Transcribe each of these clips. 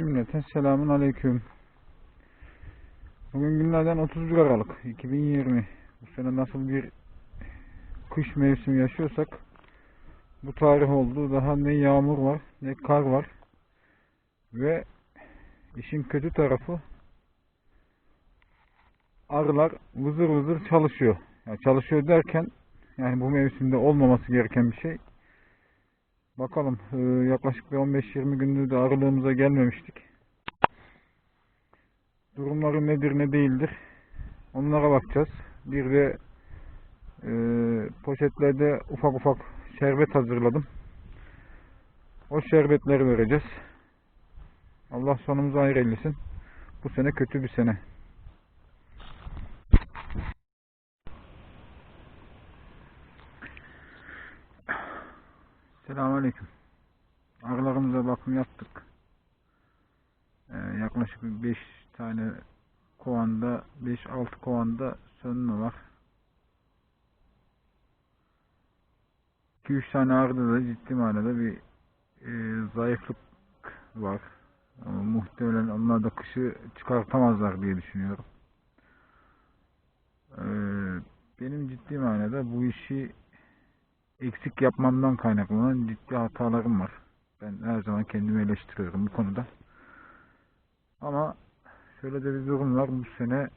Cümleten selamun aleyküm. Bugün günlerden 31 Aralık 2020. Bu sene nasıl bir kış mevsimi yaşıyorsak bu tarih oldu. Daha ne yağmur var ne kar var. Ve işin kötü tarafı arılar vızır vızır çalışıyor. Yani çalışıyor derken yani bu mevsimde olmaması gereken bir şey. Bakalım e, yaklaşık bir 15-20 gündür de arılığımıza gelmemiştik. Durumları nedir ne değildir onlara bakacağız. Bir de e, poşetlerde ufak ufak şerbet hazırladım. O şerbetleri vereceğiz. Allah sonumuzu hayır eylesin. Bu sene kötü bir sene. Selamünaleyküm. Arılarımıza bakım yaptık. Ee, yaklaşık 5 tane kovanda, 5-6 kovanda sönme var. 2-3 tane arıda da ciddi manada bir e, zayıflık var. Ama muhtemelen onlar da kışı çıkartamazlar diye düşünüyorum. Ee, benim ciddi manada bu işi eksik yapmamdan kaynaklanan ciddi hatalarım var. Ben her zaman kendimi eleştiriyorum bu konuda. Ama şöyle de bir durum var. Bu sene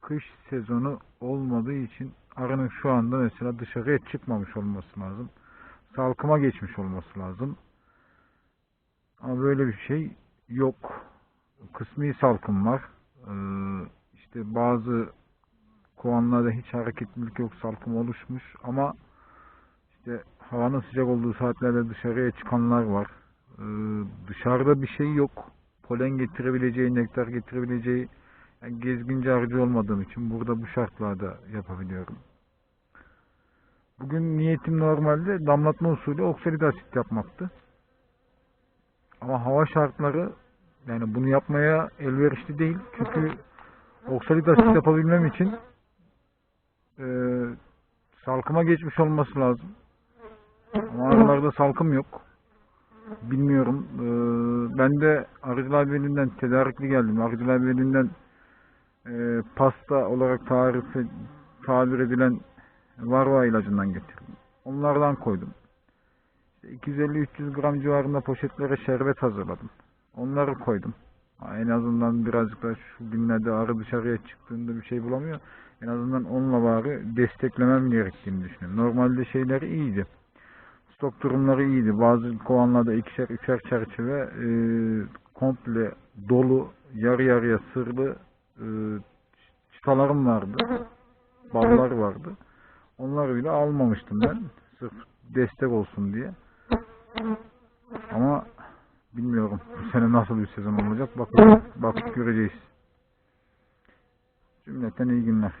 kış sezonu olmadığı için arının şu anda mesela dışarıya çıkmamış olması lazım. Salkıma geçmiş olması lazım. Ama böyle bir şey yok. Kısmi salkım var. Ee, işte bazı kovanlarda hiç hareketlilik yok. Salkım oluşmuş ama işte havanın sıcak olduğu saatlerde dışarıya çıkanlar var. Ee, dışarıda bir şey yok. Polen getirebileceği, nektar getirebileceği yani gezginci arıcı olmadığım için burada bu şartlarda yapabiliyorum. Bugün niyetim normalde damlatma usulü oksalit asit yapmaktı. Ama hava şartları yani bunu yapmaya elverişli değil. Çünkü oksalit asit yapabilmem için e, salkıma geçmiş olması lazım. Ama salkım yok. Bilmiyorum. Ee, ben de Arıcılar Birliği'nden tedarikli geldim. Arıcılar Birliği'nden e, pasta olarak tarif tabir edilen varva ilacından getirdim. Onlardan koydum. 250-300 gram civarında poşetlere şerbet hazırladım. Onları koydum. En azından birazcık da şu günlerde arı dışarıya çıktığında bir şey bulamıyor. En azından onunla bari desteklemem gerektiğini düşünüyorum. Normalde şeyleri iyiydi stok durumları iyiydi. Bazı kovanlarda ikişer, üçer çerçeve e, komple dolu, yarı yarıya sırlı e, çıtalarım vardı. Ballar vardı. Onları bile almamıştım ben. Sırf destek olsun diye. Ama bilmiyorum bu sene nasıl bir sezon olacak. Bakacağız. Bakıp göreceğiz. Cümleten iyi günler.